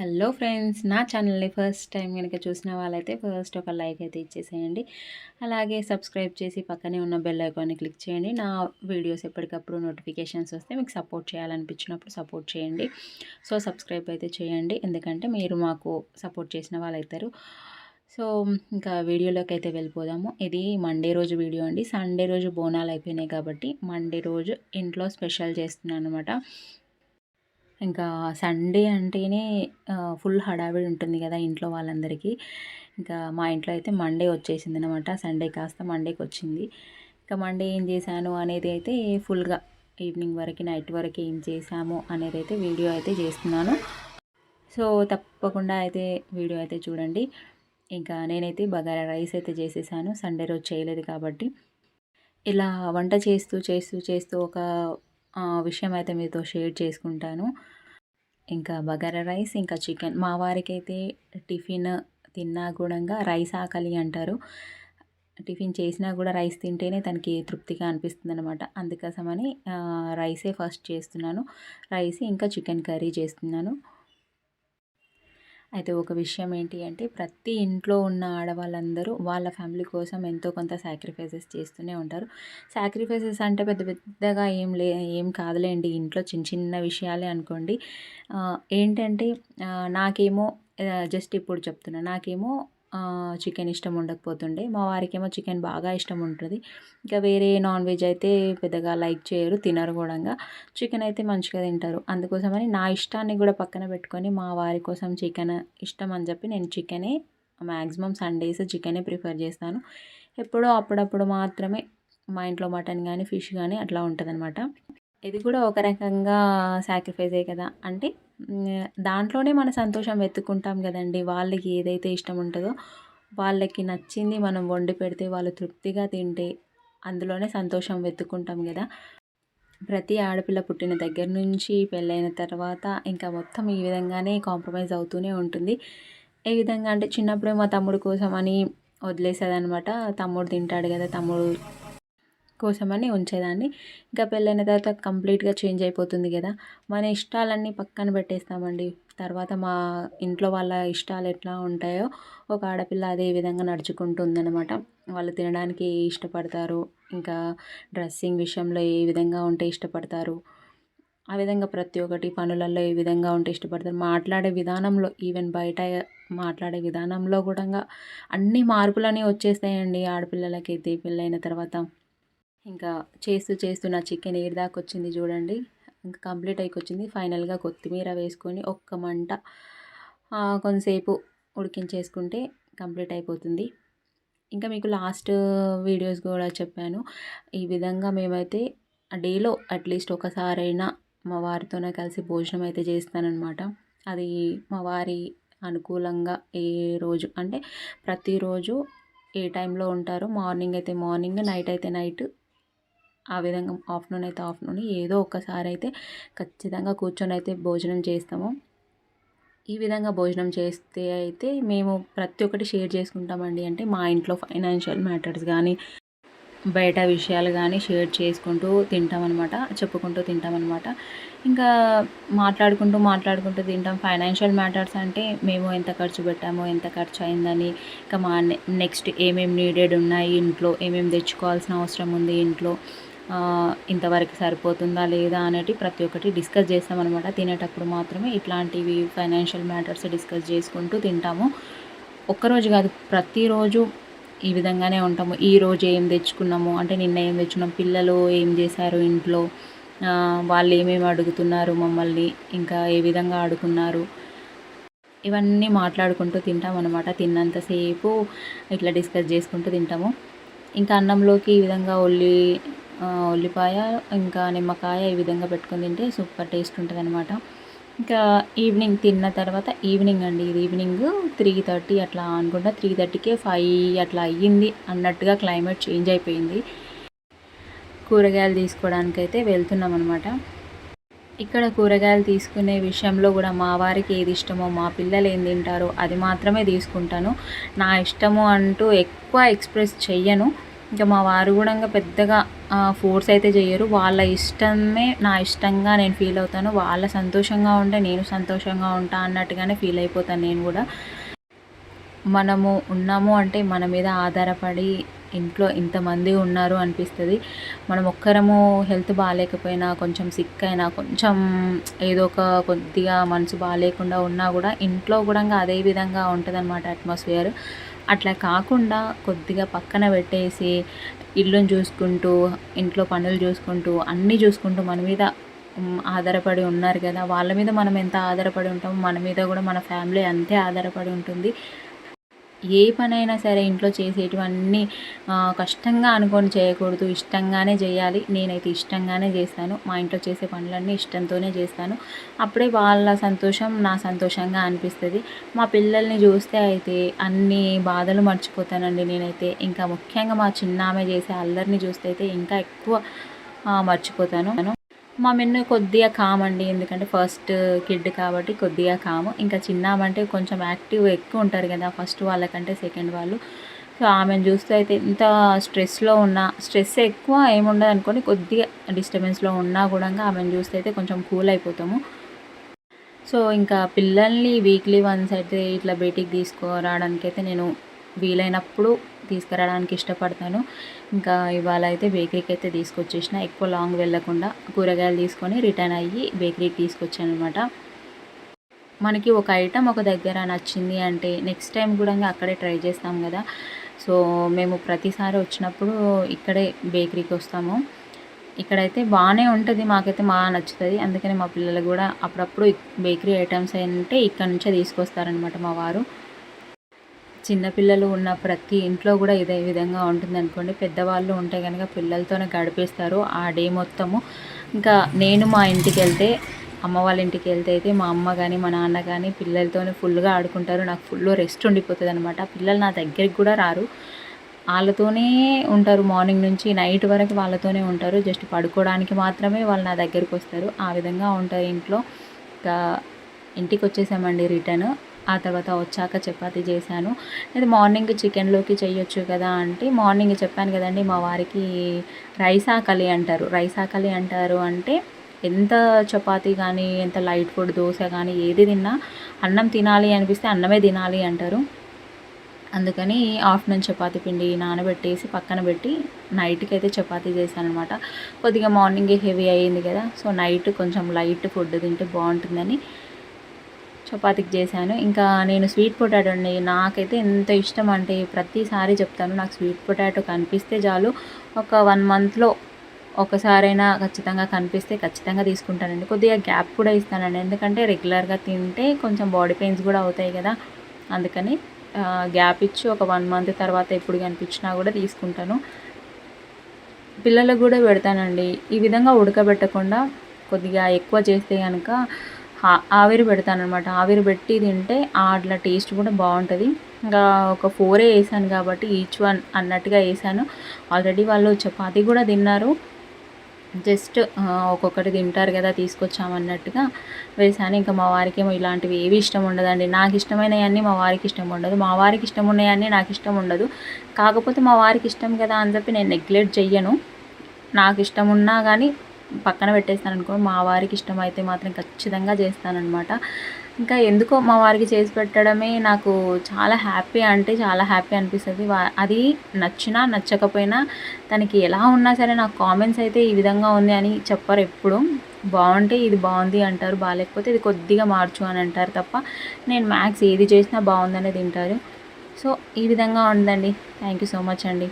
Hello friends నా ఛానల్ని first time కనుక చూసిన వాళ్ళైతే ఫస్ట్ ఒక లైక్ అయితే ఇచ్చేసేయండి. అలాగే సబ్స్క్రైబ్ చేసి పక్కనే ఉన్న బెల్ ఐకాన్ని క్లిక్ చేయండి. నా వీడియోస్ ఎప్పటికప్పుడు నోటిఫికేషన్స్ వస్తే మీకు సపోర్ట్ చేయాలనిపించినప్పుడు సపోర్ట్ చేయండి. సో సబ్స్క్రైబ్ అయితే చేయండి. ఎందుకంటే మీరు మాకు సపోర్ట్ చేసిన వాళ్ళు సో ఇంకా వీడియోలోకి అయితే వెళ్ళిపోదాము. ఇది మండే రోజు వీడియో అండి. సండే రోజు బోనాలు అయిపోయినాయి కాబట్టి మండే రోజు ఇంట్లో స్పెషల్ చేస్తున్నాను అనమాట ఇంకా సండే అంటేనే ఫుల్ హడావిడి ఉంటుంది కదా ఇంట్లో వాళ్ళందరికీ. ఇంకా మా ఇంట్లో అయితే మండే వచ్చేసింది అనమాట సండే కాస్త మండేకి వచ్చింది ఇంకా మండే ఏం చేశాను అనేది అయితే ఫుల్గా ఈవినింగ్ వరకు నైట్ వరకు ఏం చేశాము అనేది అయితే వీడియో అయితే చేస్తున్నాను. సో తప్పకుండా అయితే వీడియో అయితే చూడండి. ఇంకా నేనైతే బగారా రైస్ అయితే చేసేసాను. సండే రోజు చేయలేదు కాబట్టి. ఇలా వంట చేస్తూ చేస్తూ చేస్తూ ఒక విషయం అయితే మీతో షేర్ చేసుకుంటాను. ఇంకా బగారా రైస్ ఇంకా చికెన్. మా వారికి అయితే టిఫిన్ తిన్నా కూడా రైస్ ఆకలి అంటారు. టిఫిన్ చేసినా కూడా రైస్ తింటేనే తనకి తృప్తిగా అనిపిస్తుంది అనమాట అందుకోసమని రైసే ఫస్ట్ చేస్తున్నాను. రైస్ ఇంకా చికెన్ కర్రీ చేస్తున్నాను. అయితే ఒక విషయం ఏంటి అంటే ప్రతి ఇంట్లో ఉన్న ఆడవాళ్ళందరూ వాళ్ళ ఫ్యామిలీ కోసం ఎంతో కొంత సాక్రిఫైసెస్ చేస్తూనే ఉంటారు. సాక్రిఫైసెస్ అంటే పెద్ద పెద్దగా ఏం లే ఏం కాదులేండి. ఇంట్లో చిన్న చిన్న విషయాలే అనుకోండి. ఏంటంటే నాకేమో జస్ట్ ఇప్పుడు చెప్తున్నా నాకేమో చికెన్ ఇష్టం ఉండకపోతుండే. మా వారికేమో చికెన్ బాగా ఇష్టం ఉంటుంది ఇంకా వేరే నాన్ వెజ్ అయితే పెద్దగా లైక్ చేయరు తినరు కూడా చికెన్ అయితే మంచిగా తింటారు. అందుకోసమని నా ఇష్టాన్ని కూడా పక్కన పెట్టుకొని మా వారి కోసం చికెన్ ఇష్టం అని చెప్పి నేను చికెనే మ్యాక్సిమం సండేస్ చికెనే ప్రిఫర్ చేస్తాను. ఎప్పుడో అప్పుడప్పుడు మాత్రమే మా ఇంట్లో మటన్ కానీ ఫిష్ కానీ అట్లా ఉంటుంది ఇది కూడా ఒక రకంగా సాక్రిఫైజే కదా. అంటే దాంట్లోనే మన సంతోషం వెతుక్కుంటాం కదండి. వాళ్ళకి ఏదైతే ఇష్టం ఉంటుందో వాళ్ళకి నచ్చింది మనం వండి పెడితే వాళ్ళు తృప్తిగా తింటే అందులోనే సంతోషం వెతుక్కుంటాం కదా. ప్రతి ఆడపిల్ల పుట్టిన దగ్గర నుంచి పెళ్ళైన తర్వాత ఇంకా మొత్తం ఈ విధంగానే కాంప్రమైజ్ అవుతూనే ఉంటుంది. ఏ విధంగా అంటే చిన్నప్పుడే మా తమ్ముడు కోసం అని వదిలేసేదనమాట తమ్ముడు తింటాడు కదా తమ్ముడు కోసమని ఉంచేదాన్ని. ఇంకా పెళ్ళైన తర్వాత కంప్లీట్గా చేంజ్ అయిపోతుంది కదా. మన ఇష్టాలన్నీ పక్కన పెట్టేస్తామండి. తర్వాత మా ఇంట్లో వాళ్ళ ఇష్టాలు ఎట్లా ఉంటాయో ఒక ఆడపిల్ల అదే విధంగా నడుచుకుంటుందనమాట వాళ్ళు తినడానికి ఇష్టపడతారు? ఇంకా డ్రెస్సింగ్ విషయంలో ఏ విధంగా ఉంటే ఇష్టపడతారు? ఆ విధంగా ప్రతి ఒక్కటి పనులలో ఏ విధంగా ఉంటే ఇష్టపడతారు? మాట్లాడే విధానంలో ఈవెన్ బయట మాట్లాడే విధానంలో కూడా అన్ని మార్పులని వచ్చేస్తాయండి ఆడపిల్లలకైతే పెళ్ళైన తర్వాత. ఇంకా చేస్తూ చేస్తూ నా చికెన్ ఎయిర్ దాకా వచ్చింది చూడండి. ఇంకా కంప్లీట్ అయికొచ్చింది. ఫైనల్గా కొత్తిమీర వేసుకొని ఒక్క మంట కొంతసేపు ఉడికించేసుకుంటే కంప్లీట్ అయిపోతుంది. ఇంకా మీకు లాస్ట్ వీడియోస్ కూడా చెప్పాను. ఈ విధంగా మేమైతే డేలో అట్లీస్ట్ ఒకసారైనా మా వారితోనే కలిసి భోజనం అయితే చేస్తానన్నమాట. అది మా వారి అనుకూలంగా ఏ రోజు అంటే ప్రతిరోజు ఏ టైంలో ఉంటారో మార్నింగ్ అయితే మార్నింగ్ నైట్ అయితే నైట్ ఆ విధంగా ఆఫ్టర్నూన్ అయితే ఆఫ్టర్నూన్ ఏదో ఒక్కసారి అయితే ఖచ్చితంగా కూర్చొని అయితే భోజనం చేస్తాము. ఈ విధంగా భోజనం చేస్తే అయితే మేము ప్రతి ఒక్కటి షేర్ చేసుకుంటామండి. అంటే మా ఇంట్లో ఫైనాన్షియల్ మ్యాటర్స్ కానీ బయట విషయాలు కానీ షేర్ చేసుకుంటూ తింటామన్నమాట చెప్పుకుంటూ తింటామన్నమాట ఇంకా మాట్లాడుకుంటూ మాట్లాడుకుంటూ తింటాం. ఫైనాన్షియల్ మ్యాటర్స్ అంటే మేము ఎంత ఖర్చు పెట్టామో ఎంత ఖర్చు అయిందని ఇంకా మా నెక్స్ట్ ఏమేమి నీడెడ్ ఉన్నాయి ఇంట్లో ఏమేమి తెచ్చుకోవాల్సిన అవసరం ఉంది ఇంట్లో ఇంతవరకు సరిపోతుందా లేదా అనేది ప్రతి ఒక్కటి డిస్కస్ చేస్తామన్నమాట. తినేటప్పుడు మాత్రమే ఇట్లాంటివి ఫైనాన్షియల్ మ్యాటర్స్ డిస్కస్ చేసుకుంటూ తింటాము. ఒక్కరోజు కాదు ప్రతిరోజు ఈ విధంగానే ఉంటాము. ఈ రోజు ఏం తెచ్చుకున్నాము? అంటే నిన్న ఏం తెచ్చుకున్నాం? పిల్లలు ఏం చేశారు ఇంట్లో? వాళ్ళు ఏమేమి అడుగుతున్నారు మమ్మల్ని? ఇంకా ఏ విధంగా ఆడుకున్నారు? ఇవన్నీ మాట్లాడుకుంటూ తింటాం అనమాట తిన్నంతసేపు ఇట్లా డిస్కస్ చేసుకుంటూ తింటాము. ఇంకా అన్నంలోకి ఈ విధంగా ఉల్లి ఉల్లిపాయ ఇంకా నిమ్మకాయ ఈ విధంగా పెట్టుకొని తింటే సూపర్ టేస్ట్ ఉంటుంది అనమాట ఇంకా ఈవినింగ్ తిన్న తర్వాత ఈవినింగ్ అండి ఇది ఈవినింగ్ త్రీ థర్టీ అట్లా అనుకుంటా త్రీ థర్టీకే ఫైవ్ అట్లా అయ్యింది అన్నట్టుగా క్లైమేట్ చేంజ్ అయిపోయింది. కూరగాయలు తీసుకోవడానికి అయితే వెళ్తున్నాం అనమాట ఇక్కడ కూరగాయలు తీసుకునే విషయంలో కూడా మా వారికి ఏది ఇష్టమో మా పిల్లలు ఏం తింటారో అది మాత్రమే తీసుకుంటాను. నా ఇష్టము అంటూ ఎక్కువ ఎక్స్ప్రెస్ చెయ్యను. ఇంకా మా వారు కూడా ఇంకా పెద్దగా ఫోర్స్ అయితే చేయరు. వాళ్ళ ఇష్టమే నా ఇష్టంగా నేను ఫీల్ అవుతాను. వాళ్ళ సంతోషంగా ఉంటే నేను సంతోషంగా ఉంటా అన్నట్టుగానే ఫీల్ అయిపోతాను నేను కూడా. మనము ఉన్నాము అంటే మన మీద ఆధారపడి ఇంట్లో ఇంతమంది ఉన్నారు అనిపిస్తుంది. మనం ఒక్కరము హెల్త్ బాగాలేకపోయినా కొంచెం సిక్ అయినా కొంచెం ఏదో ఒక కొద్దిగా మనసు బాగాలేకుండా ఉన్నా కూడా ఇంట్లో కూడా అదే విధంగా ఉంటుంది అనమాట అట్మాస్ఫియర్ అట్లా కాకుండా కొద్దిగా పక్కన పెట్టేసి ఇల్లుని చూసుకుంటూ ఇంట్లో పనులు చూసుకుంటూ అన్నీ చూసుకుంటూ మన మీద ఆధారపడి ఉన్నారు కదా. వాళ్ళ మీద మనం ఎంత ఆధారపడి ఉంటామో మన మీద కూడా మన ఫ్యామిలీ అంతే ఆధారపడి ఉంటుంది. ఏ పనైనా సరే ఇంట్లో చేసేటివన్నీ కష్టంగా అనుకొని చేయకూడదు. ఇష్టంగానే చేయాలి. నేనైతే ఇష్టంగానే చేస్తాను. మా ఇంట్లో చేసే పనులన్నీ ఇష్టంతోనే చేస్తాను. అప్పుడే వాళ్ళ సంతోషం నా సంతోషంగా అనిపిస్తుంది. మా పిల్లల్ని చూస్తే అయితే అన్ని బాధలు మర్చిపోతానండి నేనైతే. ఇంకా ముఖ్యంగా మా చిన్నామె చేసే అల్లరిని చూస్తే అయితే ఇంకా ఎక్కువ మర్చిపోతాను. మా మెన్ను కొద్దిగా కామ్ అండి. ఎందుకంటే ఫస్ట్ కిడ్ కాబట్టి కొద్దిగా కాము ఇంకా చిన్నామంటే కొంచెం యాక్టివ్ ఎక్కువ ఉంటారు కదా ఫస్ట్ వాళ్ళకంటే సెకండ్ వాళ్ళు. సో ఆమెను చూస్తే అయితే ఇంత స్ట్రెస్లో ఉన్నా స్ట్రెస్ ఎక్కువ ఏముండదు అనుకోని కొద్దిగా డిస్టర్బెన్స్లో ఉన్నా కూడా ఆమెను చూస్తే అయితే కొంచెం కూల్ అయిపోతాము. సో ఇంకా పిల్లల్ని వీక్లీ వన్స్ అయితే ఇట్లా బయటికి తీసుకురావడానికి అయితే నేను వీలైనప్పుడు తీసుకురావడానికి ఇష్టపడతాను. ఇంకా ఇవాళ అయితే బేకరీకి అయితే తీసుకొచ్చేసిన. ఎక్కువ లాంగ్ వెళ్ళకుండా కూరగాయలు తీసుకొని రిటర్న్ అయ్యి బేకరీకి తీసుకొచ్చాను అనమాట మనకి ఒక ఐటమ్ ఒక దగ్గర నచ్చింది అంటే నెక్స్ట్ టైం కూడా అక్కడే ట్రై చేస్తాం కదా. సో మేము ప్రతిసారి వచ్చినప్పుడు ఇక్కడే బేకరీకి వస్తాము. ఇక్కడైతే బాగానే ఉంటుంది. మాకైతే బాగా నచ్చుతుంది. అందుకని మా పిల్లలు కూడా అప్పుడప్పుడు బేకరీ ఐటమ్స్ అంటే ఇక్కడ నుంచే తీసుకొస్తారనమాట మా వారు. చిన్నపిల్లలు ఉన్న ప్రతి ఇంట్లో కూడా ఇదే విధంగా ఉంటుంది అనుకోండి పెద్దవాళ్ళు ఉంటే కనుక పిల్లలతోనే గడిపేస్తారు ఆ డే మొత్తము. ఇంకా నేను మా ఇంటికి వెళ్తే అమ్మ వాళ్ళ ఇంటికి వెళ్తే అయితే మా అమ్మ కానీ మా నాన్న కానీ పిల్లలతోనే ఫుల్గా ఆడుకుంటారు. నాకు ఫుల్ రెస్ట్ ఉండిపోతుంది అనమాట పిల్లలు నా దగ్గరికి కూడా రారు. వాళ్ళతోనే ఉంటారు. మార్నింగ్ నుంచి నైట్ వరకు వాళ్ళతోనే ఉంటారు. జస్ట్ పడుకోవడానికి మాత్రమే వాళ్ళు నా దగ్గరికి వస్తారు. ఆ విధంగా ఉంటారు ఇంట్లో. ఇంకా ఇంటికి వచ్చేసామండి రిటర్న్. ఆ తర్వాత వచ్చాక చపాతీ చేశాను. ఇది మార్నింగ్ చికెన్లోకి చేయొచ్చు కదా అంటే మార్నింగ్ చెప్పాను కదండి మా వారికి రైస్ ఆకలి అంటారు. రైస్ ఆకలి అంటారు అంటే ఎంత చపాతీ కానీ ఎంత లైట్ ఫుడ్ దోశ కానీ ఏది తిన్నా అన్నం తినాలి అనిపిస్తే అన్నమే తినాలి అంటారు. అందుకని ఆఫ్టర్నూన్ చపాతీ పిండి నానబెట్టేసి పక్కన పెట్టి నైట్కి అయితే చపాతీ చేశాను అనమాట కొద్దిగా మార్నింగే హెవీ అయ్యింది కదా సో నైట్ కొంచెం లైట్ ఫుడ్ తింటే బాగుంటుందని చపాతీకి చేశాను. ఇంకా నేను స్వీట్ పొటాటో అండి నాకైతే ఎంత ఇష్టం అంటే ప్రతిసారి చెప్తాను నాకు స్వీట్ పొటాటో కనిపిస్తే చాలు. ఒక వన్ మంత్లో ఒకసారైనా ఖచ్చితంగా కనిపిస్తే ఖచ్చితంగా తీసుకుంటానండి. కొద్దిగా గ్యాప్ కూడా ఇస్తానండి. ఎందుకంటే రెగ్యులర్గా తింటే కొంచెం బాడీ పెయిన్స్ కూడా అవుతాయి కదా. అందుకని గ్యాప్ ఇచ్చి ఒక వన్ మంత్ తర్వాత ఎప్పుడు కనిపించినా కూడా తీసుకుంటాను. పిల్లలకు కూడా పెడతానండి. ఈ విధంగా ఉడకబెట్టకుండా కొద్దిగా ఎక్కువ చేస్తే కనుక ఆవిరి పెడతాను అనమాట ఆవిరి పెట్టి తింటే అట్లా టేస్ట్ కూడా బాగుంటుంది. ఇంకా ఒక ఫోరే వేసాను కాబట్టి ఈచ్ వన్ అన్నట్టుగా వేసాను. ఆల్రెడీ వాళ్ళు చపాతీ కూడా తిన్నారు. జస్ట్ ఒక్కొక్కటి తింటారు కదా తీసుకొచ్చామన్నట్టుగా వేసాను. ఇంకా మా వారికి ఏమో ఇలాంటివి ఏవి ఇష్టం ఉండదండి. నాకు ఇష్టమైనవన్నీ మా వారికి ఇష్టం ఉండదు. మా వారికి ఇష్టం ఉన్నాయన్నీ నాకు ఇష్టం ఉండదు. కాకపోతే మా వారికి ఇష్టం కదా అని చెప్పి నేను నెగ్లెక్ట్ చెయ్యను. నాకు ఇష్టం ఉన్నా కానీ పక్కన పెట్టేస్తాను అనుకో మా వారికి ఇష్టమైతే మాత్రం ఖచ్చితంగా చేస్తానన్నమాట. ఇంకా ఎందుకో మా వారికి చేసి పెట్టడమే నాకు చాలా హ్యాపీ అంటే చాలా హ్యాపీ అనిపిస్తుంది. అది నచ్చినా నచ్చకపోయినా తనకి ఎలా ఉన్నా సరే నాకు కామెంట్స్ అయితే ఈ విధంగా ఉంది అని చెప్పరు ఎప్పుడు. బాగుంటే ఇది బాగుంది అంటారు బాగాలేకపోతే ఇది కొద్దిగా మార్చు అని అంటారు తప్ప నేను మ్యాథ్స్ ఏది చేసినా బాగుందనే తింటారు. సో ఈ విధంగా ఉందండి. థ్యాంక్ యూ సో మచ్ అండి.